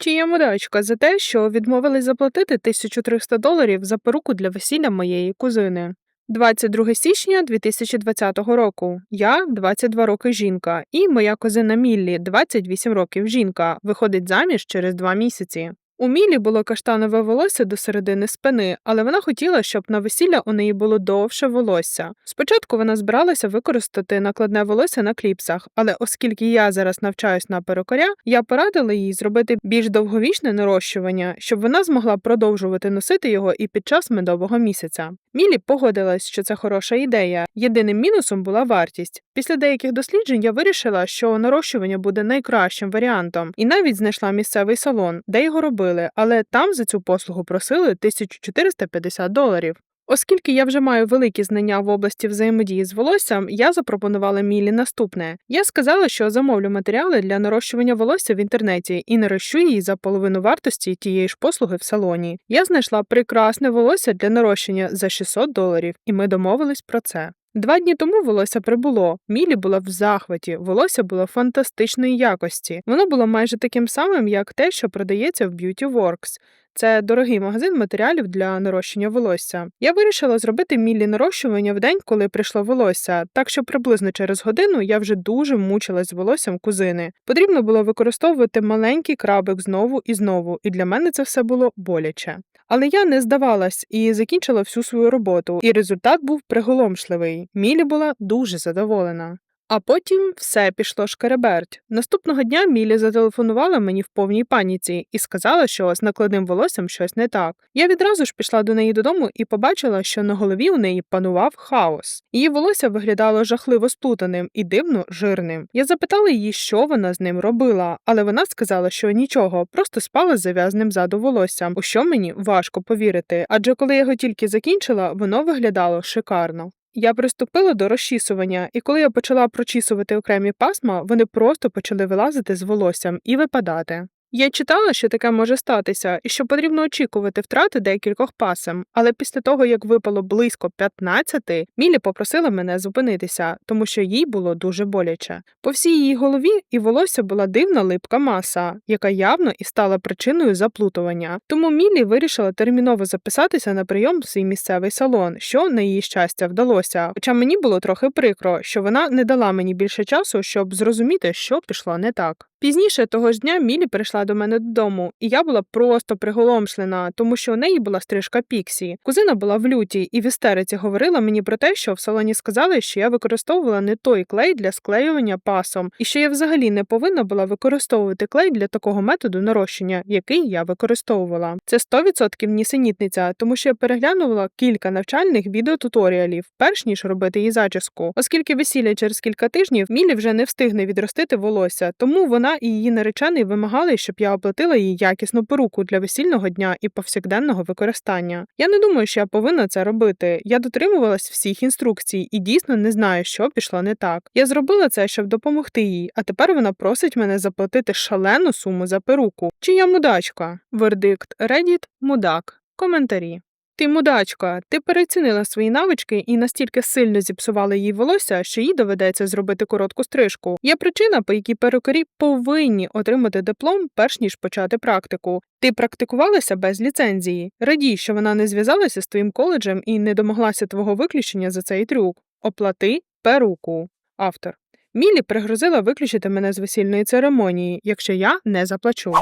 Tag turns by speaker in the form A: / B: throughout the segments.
A: Чия мудачка за те, що відмовились заплатити 1300 доларів за перуку для весілля моєї кузини. 22 січня 2020 року. Я 22 роки жінка, і моя кузина Міллі 28 років жінка, виходить заміж через 2 місяці. У Мілі було каштанове волосся до середини спини, але вона хотіла, щоб на весілля у неї було довше волосся. Спочатку вона збиралася використати накладне волосся на кліпсах, але оскільки я зараз навчаюсь на перукаря, я порадила їй зробити більш довговічне нарощування, щоб вона змогла продовжувати носити його і під час медового місяця. Мілі погодилась, що це хороша ідея. Єдиним мінусом була вартість. Після деяких досліджень я вирішила, що нарощування буде найкращим варіантом, і навіть знайшла місцевий салон, де його робили, але там за цю послугу просили 1450 доларів. Оскільки я вже маю великі знання в області взаємодії з волоссям, я запропонувала Мілі наступне. Я сказала, що замовлю матеріали для нарощування волосся в інтернеті і нарощу її за половину вартості тієї ж послуги в салоні. Я знайшла прекрасне волосся для нарощення за 600 доларів, і ми домовились про це. Два дні тому волосся прибуло. Мілі була в захваті, волосся було фантастичної якості. Воно було майже таким самим, як те, що продається в Beauty Works. Це дорогий магазин матеріалів для нарощення волосся. Я вирішила зробити мілі нарощування в день, коли прийшло волосся, так що приблизно через годину я вже дуже мучилась з волоссям кузини. Потрібно було використовувати маленький крабик знову і знову, і для мене це все було боляче. Але я не здавалась і закінчила всю свою роботу, і результат був приголомшливий. Мілі була дуже задоволена. А потім все пішло шкереберть. Наступного дня Мілі зателефонувала мені в повній паніці і сказала, що з накладним волоссям щось не так. Я відразу ж пішла до неї додому і побачила, що на голові у неї панував хаос. Її волосся виглядало жахливо сплутаним і дивно жирним. Я запитала її, що вона з ним робила, але вона сказала, що нічого, просто спала з зав'язаним ззаду волоссям, у що мені важко повірити. Адже коли я його тільки закінчила, воно виглядало шикарно. Я приступила до розчісування, і коли я почала прочісувати окремі пасма, вони просто почали вилазити з волоссям і випадати. Я читала, що таке може статися, і що потрібно очікувати втрати декількох пасем, але після того, як випало близько 15, Мілі попросила мене зупинитися, тому що їй було дуже боляче. По всій її голові і волосся була дивна липка маса, яка явно і стала причиною заплутування. Тому Мілі вирішила терміново записатися на прийом в свій місцевий салон, що на її щастя вдалося. Хоча мені було трохи прикро, що вона не дала мені більше часу, щоб зрозуміти, що пішло не так. Пізніше того ж дня Мілі прийшла до мене додому, і я була просто приголомшлена, тому що у неї була стрижка Піксі. Кузина була в люті і в істериці говорила мені про те, що в салоні сказали, що я використовувала не той клей для склеювання пасом, і що я взагалі не повинна була використовувати клей для такого методу нарощення, який я використовувала. Це 100% нісенітниця, тому що я переглянула кілька навчальних відеотуторіалів, перш ніж робити її зачіску, оскільки весілля через кілька тижнів Мілі вже не встигне відростити волосся, тому вона і її наречений вимагали, щоб я оплатила їй якісну поруку для весільного дня і повсякденного використання. Я не думаю, що я повинна це робити. Я дотримувалась всіх інструкцій і дійсно не знаю, що пішло не так. Я зробила це, щоб допомогти їй, а тепер вона просить мене заплатити шалену суму за перуку. Чи я мудачка? Вердикт Reddit – мудак. Коментарі. Ти мудачка, ти переоцінила свої навички і настільки сильно зіпсувала їй волосся, що їй доведеться зробити коротку стрижку. Є причина, по якій перукарі повинні отримати диплом, перш ніж почати практику. Ти практикувалася без ліцензії. Радій, що вона не зв'язалася з твоїм коледжем і не домоглася твого виключення за цей трюк. Оплати перуку. Автор. Мілі пригрозила виключити мене з весільної церемонії, якщо я не заплачу.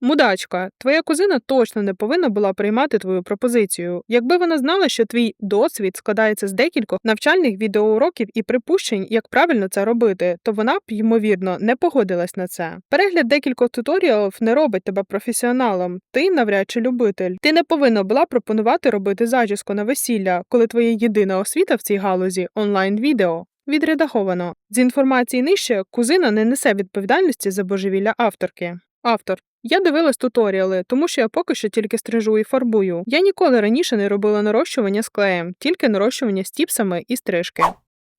A: Мудачка, твоя кузина точно не повинна була приймати твою пропозицію. Якби вона знала, що твій досвід складається з декількох навчальних відеоуроків і припущень, як правильно це робити, то вона б, ймовірно, не погодилась на це. Перегляд декількох туторіалів не робить тебе професіоналом, ти навряд чи любитель. Ти не повинна була пропонувати робити зачіску на весілля, коли твоя єдина освіта в цій галузі онлайн відео. Відредаговано з інформації нижче кузина не несе відповідальності за божевілля авторки. Автор я дивилась туторіали, тому що я поки що тільки стрижу і фарбую. Я ніколи раніше не робила нарощування з клеєм, тільки нарощування з тіпсами і стрижки.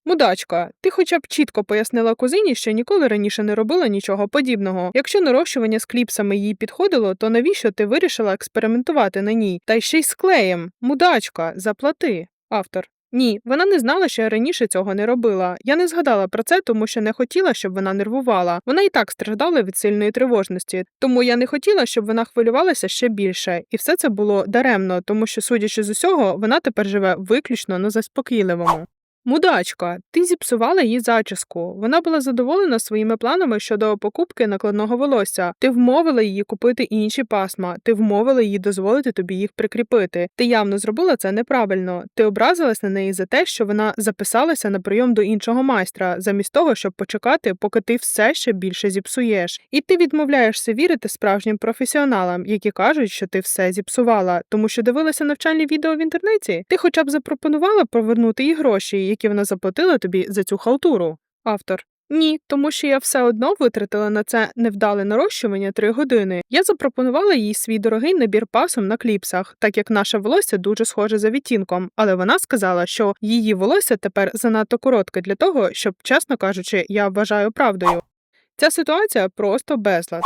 A: Мудачка, ти хоча б чітко пояснила кузині, що ніколи раніше не робила нічого подібного. Якщо нарощування з кліпсами їй підходило, то навіщо ти вирішила експериментувати на ній? Та й ще й з клеєм? Мудачка, заплати. Автор. Ні, вона не знала, що я раніше цього не робила. Я не згадала про це, тому що не хотіла, щоб вона нервувала. Вона і так страждала від сильної тривожності, тому я не хотіла, щоб вона хвилювалася ще більше. І все це було даремно, тому що, судячи з усього, вона тепер живе виключно на заспокійливому. Мудачка, ти зіпсувала їй зачіску. Вона була задоволена своїми планами щодо покупки накладного волосся. Ти вмовила її купити інші пасма, ти вмовила її дозволити тобі їх прикріпити. Ти явно зробила це неправильно. Ти образилась на неї за те, що вона записалася на прийом до іншого майстра, замість того, щоб почекати, поки ти все ще більше зіпсуєш. І ти відмовляєшся вірити справжнім професіоналам, які кажуть, що ти все зіпсувала, тому що дивилася навчальні відео в інтернеті. Ти хоча б запропонувала повернути їй гроші, які вона заплатила тобі за цю халтуру. Автор. Ні, тому що я все одно витратила на це невдале нарощування три години. Я запропонувала їй свій дорогий набір пасом на кліпсах, так як наше волосся дуже схоже за відтінком, але вона сказала, що її волосся тепер занадто коротке для того, щоб, чесно кажучи, я вважаю правдою. Ця ситуація просто безлад.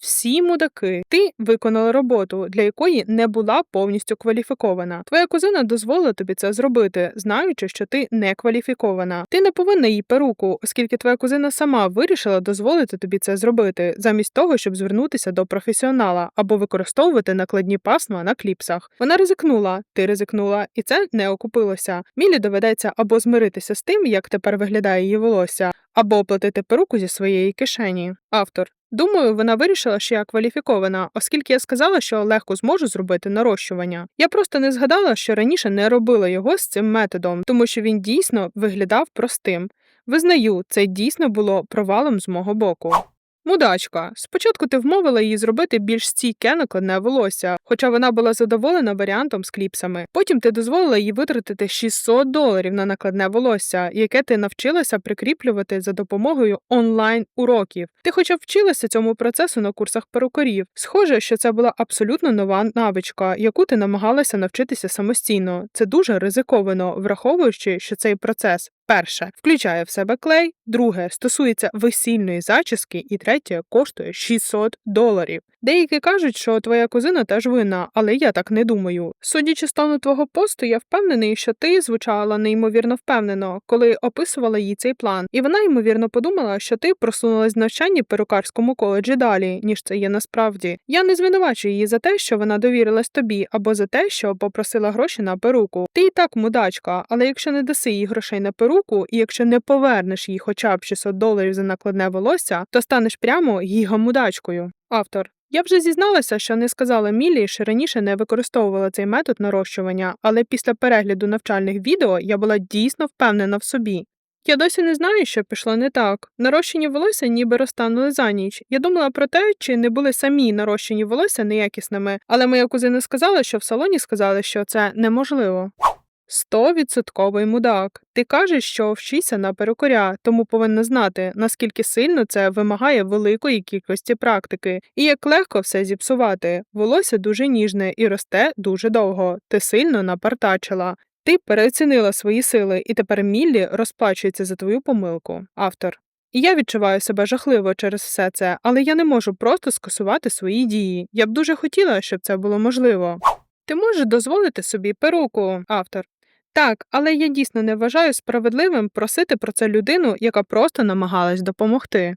A: Всі мудаки, ти виконала роботу, для якої не була повністю кваліфікована. Твоя кузина дозволила тобі це зробити, знаючи, що ти не кваліфікована. Ти не повинна їй перуку, оскільки твоя кузина сама вирішила дозволити тобі це зробити, замість того, щоб звернутися до професіонала або використовувати накладні пасма на кліпсах. Вона ризикнула, ти ризикнула, і це не окупилося. Мілі доведеться або змиритися з тим, як тепер виглядає її волосся, або оплатити перуку зі своєї кишені. Автор. Думаю, вона вирішила, що я кваліфікована, оскільки я сказала, що легко зможу зробити нарощування. Я просто не згадала, що раніше не робила його з цим методом, тому що він дійсно виглядав простим. Визнаю, це дійсно було провалом з мого боку. Мудачка. Спочатку ти вмовила її зробити більш стійке накладне волосся, хоча вона була задоволена варіантом з кліпсами. Потім ти дозволила їй витратити 600 доларів на накладне волосся, яке ти навчилася прикріплювати за допомогою онлайн уроків. Ти хоча вчилася цьому процесу на курсах перукарів. Схоже, що це була абсолютно нова навичка, яку ти намагалася навчитися самостійно. Це дуже ризиковано, враховуючи, що цей процес Перше. Включає в себе клей, друге. Стосується весільної зачіски, і третє коштує 600 доларів. Деякі кажуть, що твоя кузина теж винна, але я так не думаю. Судячи з тону твого посту, я впевнений, що ти звучала неймовірно впевнено, коли описувала їй цей план, і вона ймовірно подумала, що ти просунулась в навчанні перукарському коледжі далі, ніж це є насправді. Я не звинувачую її за те, що вона довірилась тобі, або за те, що попросила гроші на перуку. Ти і так мудачка, але якщо не даси їй грошей на перуку, і якщо не повернеш їй хоча б 600 доларів за накладне волосся, то станеш прямо гігамудачкою. Автор. Я вже зізналася, що не сказала Мілі, що раніше не використовувала цей метод нарощування, але після перегляду навчальних відео я була дійсно впевнена в собі. Я досі не знаю, що пішло не так. Нарощені волосся ніби розтанули за ніч. Я думала про те, чи не були самі нарощені волосся неякісними, але моя кузина сказала, що в салоні сказали, що це неможливо. Стовідсотковий мудак. Ти кажеш, що вчишся на перукаря, тому повинна знати, наскільки сильно це вимагає великої кількості практики, і як легко все зіпсувати. Волосся дуже ніжне і росте дуже довго. Ти сильно напартачила. Ти переоцінила свої сили, і тепер Міллі розплачується за твою помилку. Автор. І я відчуваю себе жахливо через все це, але я не можу просто скасувати свої дії. Я б дуже хотіла, щоб це було можливо. Ти можеш дозволити собі перуку, автор. Так, але я дійсно не вважаю справедливим просити про це людину, яка просто намагалась допомогти.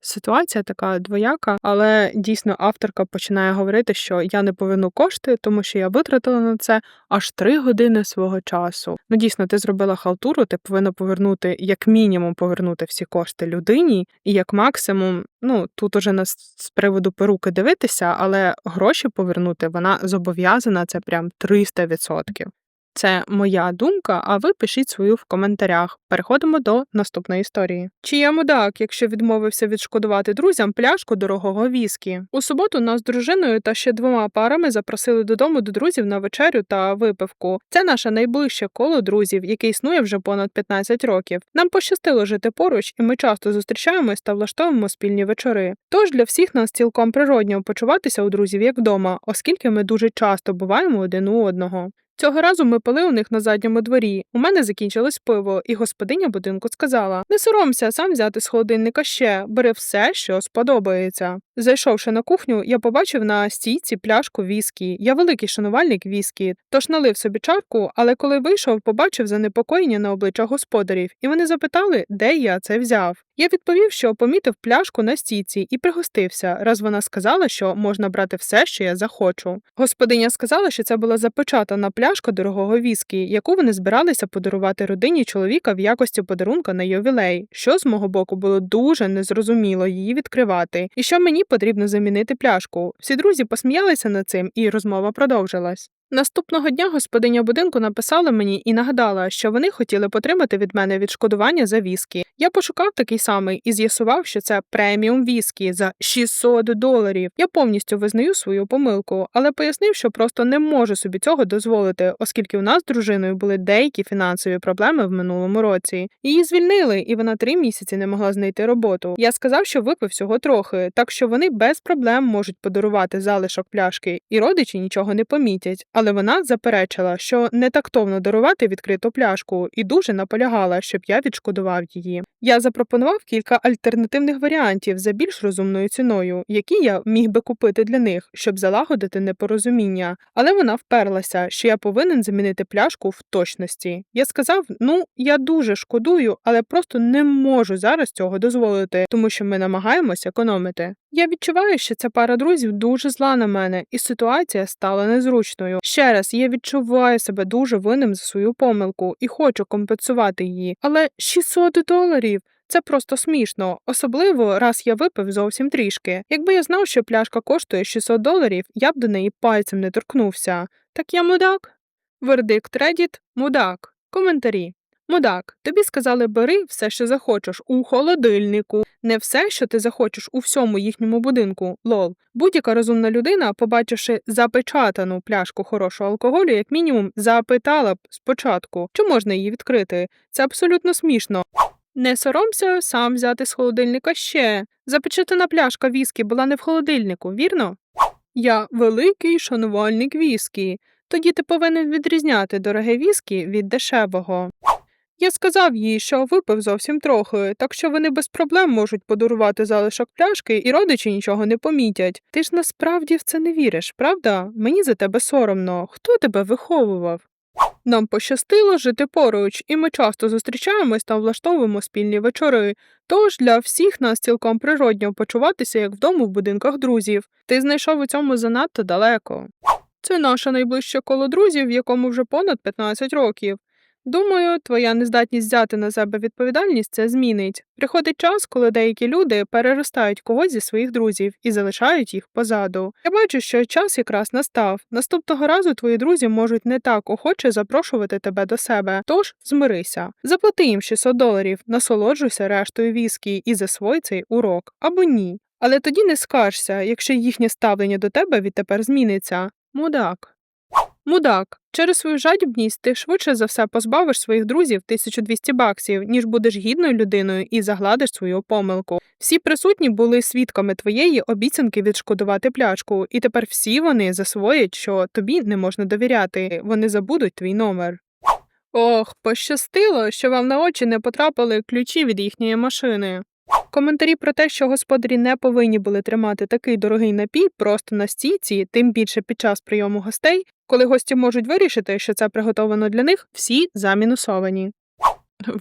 A: Ситуація така двояка, але дійсно авторка починає говорити, що я не поверну кошти, тому що я витратила на це аж три години свого часу. Ну дійсно, ти зробила халтуру, ти повинна повернути, як мінімум, повернути всі кошти людині, і як максимум, ну тут уже нас з приводу перуки дивитися, але гроші повернути вона зобов'язана це прям 300%. Це моя думка, а ви пишіть свою в коментарях. Переходимо до наступної історії. Чи я мудак, якщо відмовився відшкодувати друзям пляшку дорогого віскі? У суботу нас з дружиною та ще двома парами запросили додому до друзів на вечерю та випивку. Це наше найближче коло друзів, яке існує вже понад 15 років. Нам пощастило жити поруч, і ми часто зустрічаємось та влаштовуємо спільні вечори. Тож для всіх нас цілком природньо почуватися у друзів як вдома, оскільки ми дуже часто буваємо один у одного. Цього разу ми пили у них на задньому дворі. У мене закінчилось пиво, і господиня будинку сказала: Не соромся, сам взяти з холодильника ще, бери все, що сподобається. Зайшовши на кухню, я побачив на стійці пляшку віскі. Я великий шанувальник віскі, тож налив собі чарку, але коли вийшов, побачив занепокоєння на обличчях господарів, і вони запитали, де я це взяв. Я відповів, що помітив пляшку на стійці і пригостився, раз вона сказала, що можна брати все, що я захочу. Господиня сказала, що це була запечатана пляшка дорогого віскі, яку вони збиралися подарувати родині чоловіка в якості подарунка на ювілей, що з мого боку було дуже незрозуміло її відкривати, і що мені потрібно замінити пляшку. Всі друзі посміялися над цим, і розмова продовжилась. Наступного дня господиня будинку написала мені і нагадала, що вони хотіли потримати від мене відшкодування за віскі. Я пошукав такий самий і з'ясував, що це преміум віскі за 600 доларів. Я повністю визнаю свою помилку, але пояснив, що просто не можу собі цього дозволити, оскільки у нас з дружиною були деякі фінансові проблеми в минулому році. Її звільнили, і вона три місяці не могла знайти роботу. Я сказав, що випив всього трохи, так що вони без проблем можуть подарувати залишок пляшки, і родичі нічого не помітять. Але вона заперечила, що не тактовно дарувати відкриту пляшку, і дуже наполягала, щоб я відшкодував її. Я запропонував кілька альтернативних варіантів за більш розумною ціною, які я міг би купити для них, щоб залагодити непорозуміння. Але вона вперлася, що я повинен замінити пляшку в точності. Я сказав: ну я дуже шкодую, але просто не можу зараз цього дозволити, тому що ми намагаємось економити. Я відчуваю, що ця пара друзів дуже зла на мене, і ситуація стала незручною. Ще раз, я відчуваю себе дуже винним за свою помилку і хочу компенсувати її. Але 600 доларів. Це просто смішно, особливо раз я випив зовсім трішки. Якби я знав, що пляшка коштує 600 доларів, я б до неї пальцем не торкнувся. Так я мудак. Вердикт Reddit – мудак. Коментарі. Мудак, тобі сказали бери все, що захочеш, у холодильнику, не все, що ти захочеш у всьому їхньому будинку. Лол. Будь-яка розумна людина, побачивши запечатану пляшку хорошого алкоголю, як мінімум, запитала б спочатку, чи можна її відкрити. Це абсолютно смішно. Не соромся сам взяти з холодильника ще. Запечатана пляшка віскі була не в холодильнику, вірно? Я великий шанувальник віскі. Тоді ти повинен відрізняти дороге віскі від дешевого. Я сказав їй, що випив зовсім трохи, так що вони без проблем можуть подарувати залишок пляшки, і родичі нічого не помітять. Ти ж насправді в це не віриш, правда? Мені за тебе соромно. Хто тебе виховував? Нам пощастило жити поруч, і ми часто зустрічаємось та влаштовуємо спільні вечори. Тож для всіх нас цілком природньо почуватися як вдома в будинках друзів. Ти знайшов у цьому занадто далеко. Це наше найближче коло друзів, якому вже понад 15 років. Думаю, твоя нездатність взяти на себе відповідальність це змінить. Приходить час, коли деякі люди переростають когось зі своїх друзів і залишають їх позаду. Я бачу, що час якраз настав. Наступного разу твої друзі можуть не так охоче запрошувати тебе до себе. Тож змирися. Заплати їм 600 доларів, насолоджуйся рештою віскі і засвой цей урок або ні. Але тоді не скаржся, якщо їхнє ставлення до тебе відтепер зміниться. Мудак. Мудак, через свою жадібність ти швидше за все позбавиш своїх друзів 1200 баксів, ніж будеш гідною людиною і загладиш свою помилку. Всі присутні були свідками твоєї обіцянки відшкодувати пляшку, і тепер всі вони засвоять, що тобі не можна довіряти, вони забудуть твій номер. Ох, пощастило, що вам на очі не потрапили ключі від їхньої машини. Коментарі про те, що господарі не повинні були тримати такий дорогий напій просто на стійці, тим більше під час прийому гостей, коли гості можуть вирішити, що це приготовано для них, всі замінусовані.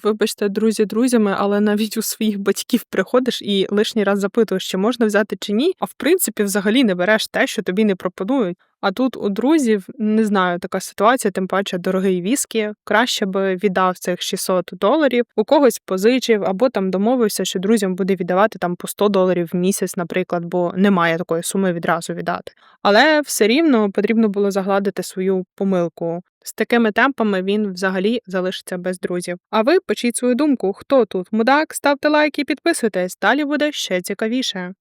A: Вибачте, друзі, друзями, але навіть у своїх батьків приходиш і лишній раз запитуєш, чи можна взяти чи ні, а в принципі взагалі не береш те, що тобі не пропонують. А тут у друзів не знаю, така ситуація, тим паче дорогий віскі. Краще би віддав цих 600 доларів, у когось позичив, або там домовився, що друзям буде віддавати там по 100 доларів в місяць, наприклад, бо немає такої суми відразу віддати. Але все рівно потрібно було загладити свою помилку. З такими темпами він взагалі залишиться без друзів. А ви пишіть свою думку, хто тут мудак, ставте лайк і підписуйтесь. Далі буде ще цікавіше.